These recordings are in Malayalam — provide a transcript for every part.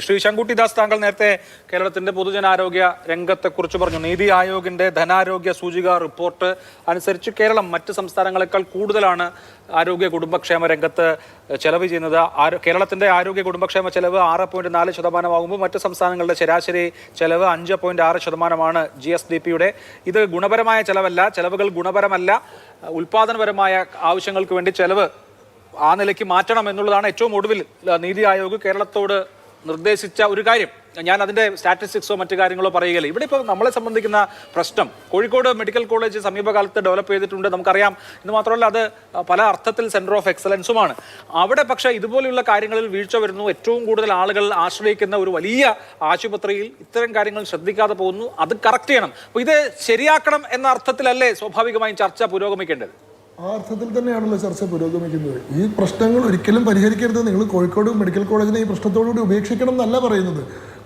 ശ്രീ ശങ്കുട്ടി ദാസ് താങ്കൾ നേരത്തെ കേരളത്തിന്റെ പൊതുജനാരോഗ്യ രംഗത്തെക്കുറിച്ച് പറഞ്ഞു. നീതി ആയോഗിന്റെ ധനാരോഗ്യ സൂചിക റിപ്പോർട്ട് അനുസരിച്ച് കേരളം മറ്റ് സംസ്ഥാനങ്ങളെക്കാൾ കൂടുതലാണ് ആരോഗ്യ കുടുംബക്ഷേമ രംഗത്ത് ചെലവ് ചെയ്യുന്നത്. കേരളത്തിന്റെ ആരോഗ്യ കുടുംബക്ഷേമ ചെലവ് ആറ് പോയിന്റ് നാല് ശതമാനമാകുമ്പോൾ മറ്റ് സംസ്ഥാനങ്ങളുടെ ശരാശരി ചെലവ് അഞ്ച് പോയിന്റ് ആറ് ശതമാനമാണ് ജി എസ് ഡി പിയുടെ. ഇത് ഗുണപരമായ ചെലവല്ല ചെലവുകൾ ഗുണപരമല്ല. ഉൽപാദനപരമായ ആവശ്യങ്ങൾക്ക് വേണ്ടി ചെലവ് ആ നിലയ്ക്ക് മാറ്റണം എന്നുള്ളതാണ് ഏറ്റവും ഒടുവിൽ നീതി ആയോഗ് കേരളത്തോട് നിർദ്ദേശിച്ച ഒരു കാര്യം. ഞാൻ അതിന്റെ സ്റ്റാറ്റിസ്റ്റിക്സോ മറ്റു കാര്യങ്ങളോ പറയുകയില്ല. ഇവിടെ ഇപ്പോൾ നമ്മളെ സംബന്ധിക്കുന്ന പ്രശ്നം കോഴിക്കോട് മെഡിക്കൽ കോളേജ് സമീപകാലത്ത് ഡെവലപ്പ് ചെയ്തിട്ടുണ്ട് നമുക്കറിയാം. ഇത് മാത്രമല്ല അത് പല അർത്ഥത്തിൽ സെന്റർ ഓഫ് എക്സലൻസുമാണ്. അവിടെ പക്ഷേ ഇതുപോലെയുള്ള കാര്യങ്ങളിൽ വീഴ്ച വരുന്നു. ഏറ്റവും കൂടുതൽ ആളുകൾ ആശ്രയിക്കുന്ന ഒരു വലിയ ആശുപത്രിയിൽ ഇത്തരം കാര്യങ്ങൾ ശ്രദ്ധിക്കാതെ പോകുന്നു. അത് കറക്റ്റ് ചെയ്യണം. അപ്പോൾ ഇത് ശരിയാക്കണം എന്ന അർത്ഥത്തിലല്ലേ സ്വാഭാവികമായും ചർച്ച പുരോഗമിക്കേണ്ടത്? ആ അർത്ഥത്തിൽ തന്നെയാണല്ലോ ചർച്ച പുരോഗമിക്കുന്നത്. ഈ പ്രശ്നങ്ങൾ ഒരിക്കലും പരിഹരിക്കരുത്. നിങ്ങൾ കോഴിക്കോട് മെഡിക്കൽ കോളേജിനെ ഈ പ്രശ്നത്തോടുകൂടി ഉപേക്ഷിക്കണം എന്നല്ല പറയുന്നത്.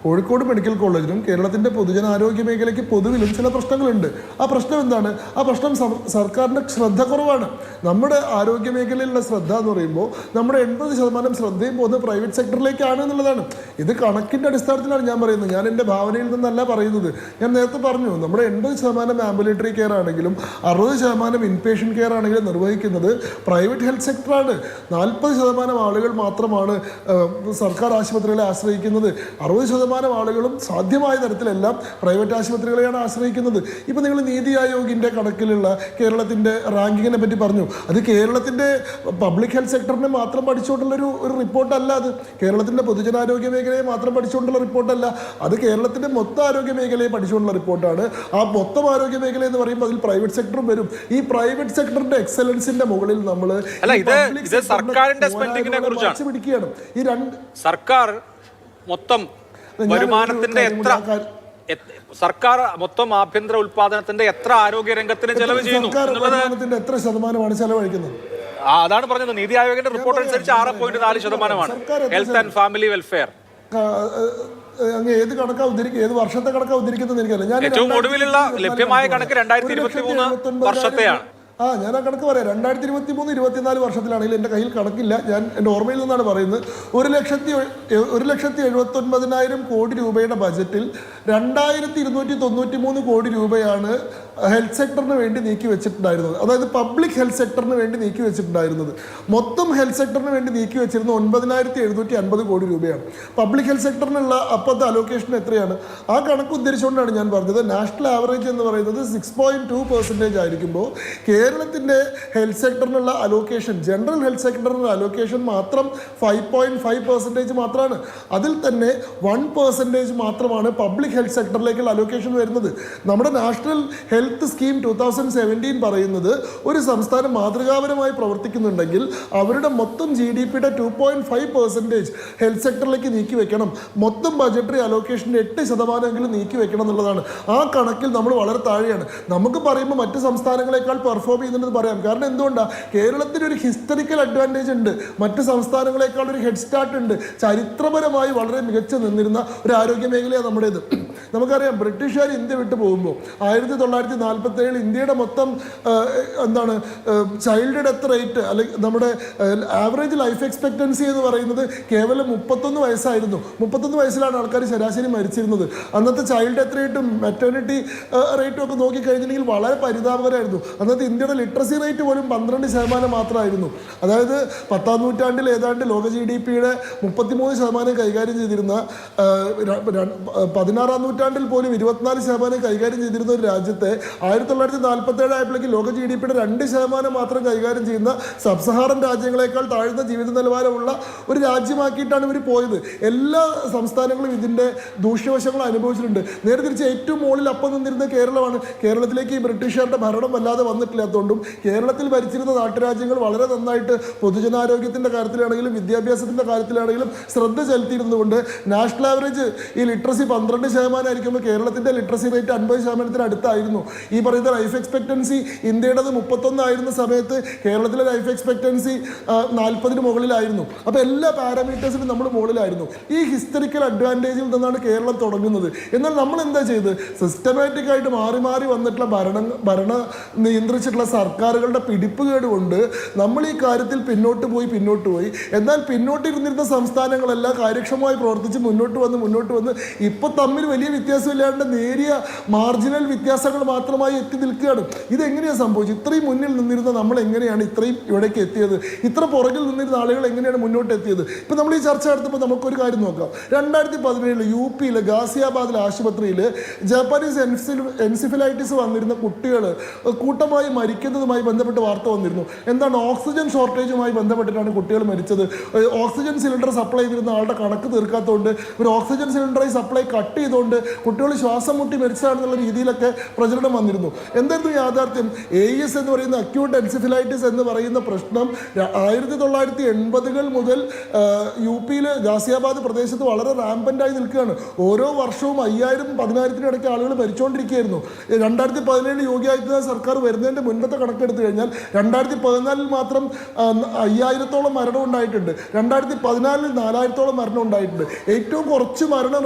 കോഴിക്കോട് മെഡിക്കൽ കോളേജിലും കേരളത്തിന്റെ പൊതുജനാരോഗ്യ മേഖലയ്ക്ക് പൊതുവിലും ചില പ്രശ്നങ്ങളുണ്ട്. ആ പ്രശ്നം എന്താണ്? ആ പ്രശ്നം സർ- സർക്കാരിന്റെ ശ്രദ്ധ കുറവാണ്. നമ്മുടെ ആരോഗ്യ മേഖലയിലുള്ള ശ്രദ്ധ എന്ന് പറയുമ്പോൾ നമ്മുടെ എൺപത് ശതമാനം ശ്രദ്ധയും പോകുന്നത് പ്രൈവറ്റ് സെക്ടറിലേക്കാണ് എന്നുള്ളതാണ്. ഇത് കണക്കിന്റെ അടിസ്ഥാനത്തിലാണ് ഞാൻ പറയുന്നത്. ഞാൻ എന്റെ ഭാവനയിൽ നിന്നല്ല പറയുന്നത്. ഞാൻ നേരത്തെ പറഞ്ഞു നമ്മുടെ എൺപത് ശതമാനം ആംബുലേറ്ററി കെയർ ആണെങ്കിലും അറുപത് ശതമാനം ഇൻപേഷൻ കെയർ ആണെങ്കിലും നിർവഹിക്കുന്നത് പ്രൈവറ്റ് ഹെൽത്ത് സെക്ടറാണ്. നാൽപ്പത് ശതമാനം ആളുകൾ മാത്രമാണ് സർക്കാർ ആശുപത്രികളെ ആശ്രയിക്കുന്നത്. അറുപത് ശതമാനം ആളുകളും സാധ്യമായ തരത്തിലെല്ലാം പ്രൈവറ്റ് ആശുപത്രികളെയാണ് ആശ്രയിക്കുന്നത്. ഇപ്പം നിങ്ങൾ നീതി ആയോഗിന്റെ കണക്കിലുള്ള കേരളത്തിന്റെ റാങ്കിങ്ങിനെ പറ്റി പറഞ്ഞു. അത് കേരളത്തിന്റെ പബ്ലിക് ഹെൽത്ത് സെക്ടറിനെ മാത്രം പഠിച്ചുകൊണ്ടുള്ളൊരു ഒരു റിപ്പോർട്ടല്ല അത്. കേരളത്തിന്റെ പൊതുജനാരോഗ്യ മേഖലയെ മാത്രം പഠിച്ചുകൊണ്ടുള്ള റിപ്പോർട്ടല്ല. അത് കേരളത്തിന്റെ മൊത്തം ആരോഗ്യ മേഖലയെ പഠിച്ചുകൊണ്ടുള്ള റിപ്പോർട്ടാണ്. ആ മൊത്തം ആരോഗ്യ മേഖല എന്ന് പറയുമ്പോൾ അതിൽ പ്രൈവറ്റ് സെക്ടറും വരും. ഈ പ്രൈവറ്റ് സെക്ടറിന്റെ എക്സലൻസിന്റെ മുകളിൽ നമ്മൾ സർക്കാരിന്റെ. പിടിക്കുകയാണ്. ഈ രണ്ട് സർക്കാർ മൊത്തം വരുമാനത്തിന്റെ എത്ര സർക്കാർ മൊത്തം ആഭ്യന്തര ഉൽപാദനത്തിന്റെ എത്ര ആരോഗ്യ രംഗത്തിന് ചെലവ് ചെയ്യുന്നു എത്ര ശതമാനമാണ് ചെലവഴിക്കുന്നത്? അതാണ് പറഞ്ഞത്. നീതി ആയോഗിന്റെ റിപ്പോർട്ട് അനുസരിച്ച് ആറ് പോയിന്റ് നാല് ശതമാനമാണ്. ഹെൽത്ത് ആൻഡ് ഫാമിലി വെൽഫെയർ അങ്ങ് ഏത് കണക്കാ ഉദ്ധരിക്കുക ഏത് വർഷത്തെ കണക്കാ ഉദ്ധരിക്കുന്നത് എനിക്കറിയില്ല. ഞാൻ ഏറ്റവും ഒടുവിലുള്ള ലഭ്യമായ കണക്ക് രണ്ടായിരത്തി ഇരുപത്തി മൂന്ന് വർഷത്തെയാണ്. ആ ഞാൻ ആ കണക്ക് പറയാം. രണ്ടായിരത്തി ഇരുപത്തി മൂന്ന് ഇരുപത്തിനാല് വർഷത്തിലാണെങ്കിൽ എന്റെ കയ്യിൽ കണക്കില്ല. ഞാൻ എന്റെ ഓർമ്മയിൽ നിന്നാണ് പറയുന്നത്. ഒരു ലക്ഷത്തി ഒരു ലക്ഷത്തി എഴുപത്തൊൻപതിനായിരം കോടി രൂപയുടെ ബജറ്റിൽ രണ്ടായിരത്തി ഇരുന്നൂറ്റി തൊണ്ണൂറ്റി മൂന്ന് കോടി രൂപയാണ് ഹെൽത്ത് സെക്ടറിന് വേണ്ടി നീക്കി വെച്ചിട്ടുണ്ടായിരുന്നത്. അതായത് പബ്ലിക് ഹെൽത്ത് സെക്ടറിന് വേണ്ടി നീക്കി വെച്ചിട്ടുണ്ടായിരുന്നത്. മൊത്തം ഹെൽത്ത് സെക്ടറിന് വേണ്ടി നീക്കി വെച്ചിരുന്ന ഒൻപതിനായിരത്തി എഴുന്നൂറ്റി അൻപത് കോടി രൂപയാണ്. പബ്ലിക് ഹെൽത്ത് സെക്ടറിനുള്ള അപ്പോഴത്തെ അലോക്കേഷൻ എത്രയാണ്? ആ കണക്ക് ഉദ്ധരിച്ചുകൊണ്ടാണ് ഞാൻ പറഞ്ഞത്. നാഷണൽ ആവറേജ് എന്ന് പറയുന്നത് സിക്സ് പോയിന്റ് ടു പെർസെന്റേജ് ആയിരിക്കുമ്പോൾ കേരളത്തിന്റെ ഹെൽത്ത് സെക്ടറിനുള്ള അലോക്കേഷൻ ജനറൽ ഹെൽത്ത് സെക്ടറിനുള്ള അലോക്കേഷൻ മാത്രം ഫൈവ് പോയിന്റ് ഫൈവ് പെർസെന്റേജ് മാത്രമാണ്. അതിൽ തന്നെ വൺ പെർസെന്റേജ് മാത്രമാണ് പബ്ലിക് ഹെൽത്ത് സെക്ടറിലേക്കുള്ള അലോക്കേഷൻ വരുന്നത്. നമ്മുടെ national health scheme two thousand seventeen പറയുന്നത് ഒരു സംസ്ഥാനം മാതൃകാപരമായി പ്രവർത്തിക്കുന്നുണ്ടെങ്കിൽ അവരുടെ മൊത്തം ജി ഡി പിയുടെ two point five percentage health സെക്ടറിലേക്ക് നീക്കി വെക്കണം. മൊത്തം ബജറ്ററി അലോക്കേഷന്റെ എട്ട് ശതമാനമെങ്കിലും നീക്കി വെക്കണം എന്നുള്ളതാണ്. ആ കണക്കിൽ നമ്മൾ വളരെ താഴെയാണ്. നമുക്ക് പറയുമ്പോൾ മറ്റ് സംസ്ഥാനങ്ങളെക്കാൾ പെർഫോം ചെയ്യുന്നുണ്ടെന്ന് പറയാം. കാരണം എന്തുകൊണ്ടാണ് കേരളത്തിന് ഒരു ഹിസ്റ്ററിക്കൽ അഡ്വാന്റേജ് ഉണ്ട്. മറ്റ് സംസ്ഥാനങ്ങളെക്കാൾ ഒരു ഹെഡ് സ്റ്റാർട്ട് ഉണ്ട്. ചരിത്രപരമായി വളരെ മികച്ചു നിന്നിരുന്ന ഒരു ആരോഗ്യ മേഖലയാണ് നമ്മുടേത്. നമുക്കറിയാം ബ്രിട്ടീഷുകാർ ഇന്ത്യ വിട്ടു പോകുമ്പോൾ ആയിരത്തി തൊള്ളായിരത്തി നാൽപ്പത്തി ഏഴിൽ ഇന്ത്യയുടെ മൊത്തം എന്താണ് ചൈൽഡ് ഡെത്ത് റേറ്റ് അല്ലെങ്കിൽ നമ്മുടെ ആവറേജ് ലൈഫ് എക്സ്പെക്റ്റൻസി എന്ന് പറയുന്നത് കേവലം മുപ്പത്തൊന്ന് വയസ്സായിരുന്നു. മുപ്പത്തൊന്ന് വയസ്സിലാണ് ആൾക്കാർ ശരാശരി മരിച്ചിരുന്നത്. അന്നത്തെ ചൈൽഡ് ഡെത്ത് റേറ്റും മെറ്റേണിറ്റി റേറ്റും ഒക്കെ നോക്കിക്കഴിഞ്ഞിട്ടുണ്ടെങ്കിൽ വളരെ പരിതാപകരമായിരുന്നു അന്നത്തെ ഇന്ത്യയുടെ ലിറ്ററസി റേറ്റ് പോലും പന്ത്രണ്ട് ശതമാനം മാത്രമായിരുന്നു. അതായത് പത്താം നൂറ്റാണ്ടിൽ ഏതാണ്ട് ലോക ജി ഡി പിയുടെ മുപ്പത്തിമൂന്ന് ശതമാനം കൈകാര്യം ചെയ്തിരുന്ന പതിനാറാം നൂറ്റാണ്ട് നൂറ്റാണ്ടിൽ പോലും ഇരുപത്തിനാല് ശതമാനം കൈകാര്യം ചെയ്തിരുന്ന ഒരു രാജ്യത്തെ ആയിരത്തി തൊള്ളായിരത്തി നാൽപ്പത്തി ഏഴ് ആയപ്പോഴേക്ക് ലോക ജി ഡി പിയുടെ രണ്ട് ശതമാനം മാത്രം കൈകാര്യം ചെയ്യുന്ന സബ്സഹാറൻ രാജ്യങ്ങളെക്കാൾ താഴ്ന്ന ജീവിത നിലവാരമുള്ള ഒരു രാജ്യമാക്കിയിട്ടാണ് ഇവർ പോയത്. എല്ലാ സംസ്ഥാനങ്ങളും ഇതിന്റെ ദൂഷ്യവശങ്ങൾ അനുഭവിച്ചിട്ടുണ്ട്. നേരെ തിരിച്ച് ഏറ്റവും മുകളിൽ അപ്പം നിന്നിരുന്ന കേരളമാണ്. കേരളത്തിലേക്ക് ഈ ബ്രിട്ടീഷുകാരുടെ ഭരണം വല്ലാതെ വന്നിട്ടില്ലാത്തതുകൊണ്ടും കേരളത്തിൽ ഭരിച്ചിരുന്ന നാട്ടുരാജ്യങ്ങൾ വളരെ നന്നായിട്ട് പൊതുജനാരോഗ്യത്തിന്റെ കാര്യത്തിലാണെങ്കിലും വിദ്യാഭ്യാസത്തിന്റെ കാര്യത്തിലാണെങ്കിലും ശ്രദ്ധ ചെലുത്തിയിരുന്നുകൊണ്ട് നാഷണൽ ആവറേജ് ഈ ലിറ്ററസി പന്ത്രണ്ട് ശതമാനം ശതമാനമായിരിക്കുമ്പോൾ കേരളത്തിന്റെ ലിറ്ററസി റേറ്റ് അൻപത് ശതമാനത്തിന് അടുത്തായിരുന്നു. ഈ പറയുന്ന ലൈഫ് എക്സ്പെക്ടൻസി ഇന്ത്യയുടേത് മുപ്പത്തൊന്നായിരുന്ന സമയത്ത് കേരളത്തിലെ ലൈഫ് എക്സ്പെക്ടൻസി നാൽപ്പതിന് മുകളിലായിരുന്നു. അപ്പോൾ എല്ലാ പാരാമീറ്റേഴ്സിലും നമ്മൾ മുകളിലായിരുന്നു. ഈ ഹിസ്റ്ററിക്കൽ അഡ്വാന്റേജിൽ നിന്നാണ് കേരളം തുടങ്ങുന്നത്. എന്നാൽ നമ്മൾ എന്താ ചെയ്ത്? സിസ്റ്റമാറ്റിക് ആയിട്ട് മാറി മാറി വന്നിട്ടുള്ള ഭരണ ഭരണ നിയന്ത്രിച്ചിട്ടുള്ള സർക്കാരുകളുടെ പിടിപ്പുകേട് കൊണ്ട് നമ്മൾ ഈ കാര്യത്തിൽ പിന്നോട്ട് പോയി പിന്നോട്ട് പോയി. എന്നാൽ പിന്നോട്ടിരുന്നിരുന്ന സംസ്ഥാനങ്ങളെല്ലാം കാര്യക്ഷമമായി പ്രവർത്തിച്ച് മുന്നോട്ട് വന്ന് മുന്നോട്ട് വന്ന് ഇപ്പോൾ തമ്മിൽ വലിയ വ്യത്യാസമില്ലാണ്ട് നേരിയ മാർജിനൽ വ്യത്യാസങ്ങൾ മാത്രമായി എത്തി നിൽക്കുകയാണ്. ഇതെങ്ങനെയാണ് സംഭവിച്ചത്? ഇത്രയും മുന്നിൽ നിന്നിരുന്ന നമ്മൾ എങ്ങനെയാണ് ഇത്രയും ഇവിടേക്ക് എത്തിയത്? ഇത്ര പുറകിൽ നിന്നിരുന്ന ആളുകൾ എങ്ങനെയാണ് മുന്നോട്ട് എത്തിയത്? ഇപ്പം നമ്മൾ ഈ ചർച്ച നടത്തുമ്പോൾ നമുക്കൊരു കാര്യം നോക്കാം. രണ്ടായിരത്തി പതിനേഴിൽ യു പിയിൽ ഗാസിയാബാദിലെ ആശുപത്രിയിൽ ജാപ്പാനീസ് എൻസിൽ എൻസിഫിലൈറ്റിസ് വന്നിരുന്ന കുട്ടികൾ കൂട്ടമായി മരിക്കുന്നതുമായി ബന്ധപ്പെട്ട് വാർത്ത വന്നിരുന്നു. എന്താണ് ഓക്സിജൻ ഷോർട്ടേജുമായി ബന്ധപ്പെട്ടിട്ടാണ് കുട്ടികൾ മരിച്ചത്? ഓക്സിജൻ സിലിണ്ടർ സപ്ലൈ ചെയ്തിരുന്ന ആളുടെ കണക്ക് തീർക്കാത്തതുകൊണ്ട് ഒരു ഓക്സിജൻ സിലിണ്ടറായി സപ്ലൈ കട്ട് ചെയ്തുകൊണ്ട് കുട്ടികൾ ശ്വാസം മുട്ടി മരിച്ചതാണെന്നുള്ള രീതിയിലൊക്കെ പ്രചരണം വന്നിരുന്നു. എന്തായിരുന്നു യാഥാർത്ഥ്യം? എ എസ് എന്ന് പറയുന്ന അക്യൂട്ട് എൻസിഫിലൈറ്റിസ് എന്ന് പറയുന്ന പ്രശ്നം ആയിരത്തി തൊള്ളായിരത്തി എൺപതുകൾ മുതൽ യു പിയിൽ ഗാസിയാബാദ് പ്രദേശത്ത് വളരെ റാമ്പന്റായി നിൽക്കുകയാണ്. ഓരോ വർഷവും അയ്യായിരം പതിനായിരത്തിന് ഇടയ്ക്ക് ആളുകൾ മരിച്ചുകൊണ്ടിരിക്കുകയായിരുന്നു രണ്ടായിരത്തി പതിനേഴ് യോഗി ആദിത്യനാഥ് സർക്കാർ വരുന്നതിന്റെ മുൻപത്തെ കണക്കെടുത്തു കഴിഞ്ഞാൽ രണ്ടായിരത്തി പതിനാലിൽ മാത്രം അയ്യായിരത്തോളം മരണം ഉണ്ടായിട്ടുണ്ട്. രണ്ടായിരത്തി പതിനാലിൽ നാലായിരത്തോളം മരണം ഉണ്ടായിട്ടുണ്ട്. ഏറ്റവും കുറച്ച് മരണം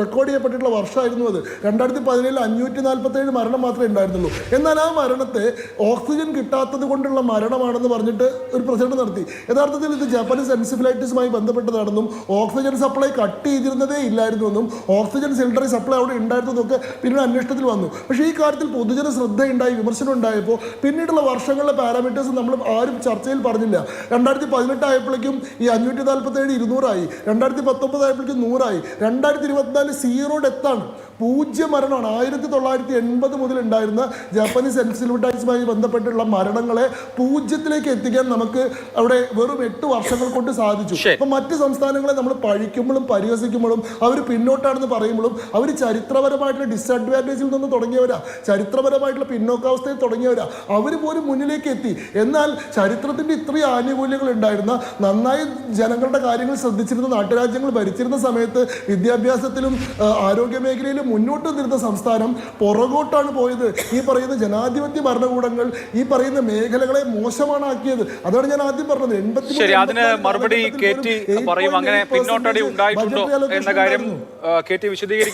റെക്കോർഡ് ചെയ്യപ്പെട്ടിട്ടുള്ള വർഷമായിരുന്നു അത്. രണ്ടായിരത്തി പതിനേഴിൽ അഞ്ഞൂറ്റി നാൽപ്പത്തേഴ് മരണം മാത്രമേ ഉണ്ടായിരുന്നുള്ളൂ. എന്നാൽ ആ മരണത്തെ ഓക്സിജൻ കിട്ടാത്തത് കൊണ്ടുള്ള മരണമാണെന്ന് പറഞ്ഞിട്ട് ഒരു പ്രചരണം നടത്തി. യഥാർത്ഥത്തിൽ ഇത് ജാപ്പനീസ് എൻസിഫിലൈറ്റിസുമായി ബന്ധപ്പെട്ടതാണെന്നും ഓക്സിജൻ സപ്ലൈ കട്ട് ചെയ്തിരുന്നതേ ഇല്ലായിരുന്നുവെന്നും ഓക്സിജൻ സിലിണ്ടറി സപ്ലൈ അവിടെ ഉണ്ടായിരുന്നതൊക്കെ പിന്നീട് അന്വേഷണത്തിൽ വന്നു. പക്ഷേ ഈ കാര്യത്തിൽ പൊതുജന ശ്രദ്ധയുണ്ടായി വിമർശനം ഉണ്ടായപ്പോൾ പിന്നീടുള്ള വർഷങ്ങളിലെ പാരാമീറ്റേഴ്സ് നമ്മൾ ആരും ചർച്ചയിൽ പറഞ്ഞില്ല. രണ്ടായിരത്തി പതിനെട്ട് ആയപ്പോഴേക്കും ഈ അഞ്ഞൂറ്റി നാൽപ്പത്തി ഏഴ് ഇരുന്നൂറായി. രണ്ടായിരത്തി പത്തൊമ്പത് ആയപ്പോഴേക്കും നൂറായി. രണ്ടായിരത്തി ഇരുപത്തിനാല് സീറോ ഡെത്താണ് പൂജ്യ മരണമാണ്. ആയിരത്തി തൊള്ളായിരത്തി എൺപത് മുതൽ ഉണ്ടായിരുന്ന ജാപ്പനീസ് എൻസിലുമായി ബന്ധപ്പെട്ടുള്ള മരണങ്ങളെ പൂജ്യത്തിലേക്ക് എത്തിക്കാൻ നമുക്ക് അവിടെ വെറും എട്ട് വർഷങ്ങൾ കൊണ്ട് സാധിച്ചു. അപ്പൊ മറ്റ് സംസ്ഥാനങ്ങളെ നമ്മൾ പഴിക്കുമ്പോഴും പരിഹസിക്കുമ്പോഴും അവർ പിന്നോട്ടാണെന്ന് പറയുമ്പോഴും അവർ ചരിത്രപരമായിട്ടുള്ള ഡിസഡ്വാന്റേജിൽ നിന്ന് തുടങ്ങിയവരാ. ചരിത്രപരമായിട്ടുള്ള പിന്നോക്കാവസ്ഥയിൽ തുടങ്ങിയവരാ. അവർ പോലും മുന്നിലേക്ക് എത്തി. എന്നാൽ ചരിത്രത്തിന്റെ ഇത്രയും ആനുകൂല്യങ്ങൾ ഉണ്ടായിരുന്ന നന്നായി ജനങ്ങളുടെ കാര്യങ്ങൾ ശ്രദ്ധിച്ചിരുന്ന നാട്ടുരാജ്യങ്ങൾ ഭരിച്ചിരുന്ന സമയത്ത് വിദ്യാഭ്യാസത്തിലും ആ, ആരോഗ്യ മേഖലയിൽ മുന്നോട്ട് നിന്നിരുന്ന സംസ്ഥാനം പുറകോട്ടാണ് പോയത്. ഈ പറയുന്ന ജനാധിപത്യ ഭരണകൂടങ്ങൾ ഈ പറയുന്ന മേഖലകളെ മോശമാണ് ആക്കിയത് അതാണ് ഞാൻ ആദ്യം പറഞ്ഞത്. എൺപത്തി അതിന് മറുപടി പറയും. അങ്ങനെ പിന്നോട്ടടി ഉണ്ടായിട്ടുണ്ടോ എന്ന കാര്യം ആ, കെ ടി വിശദീകരിക്കും.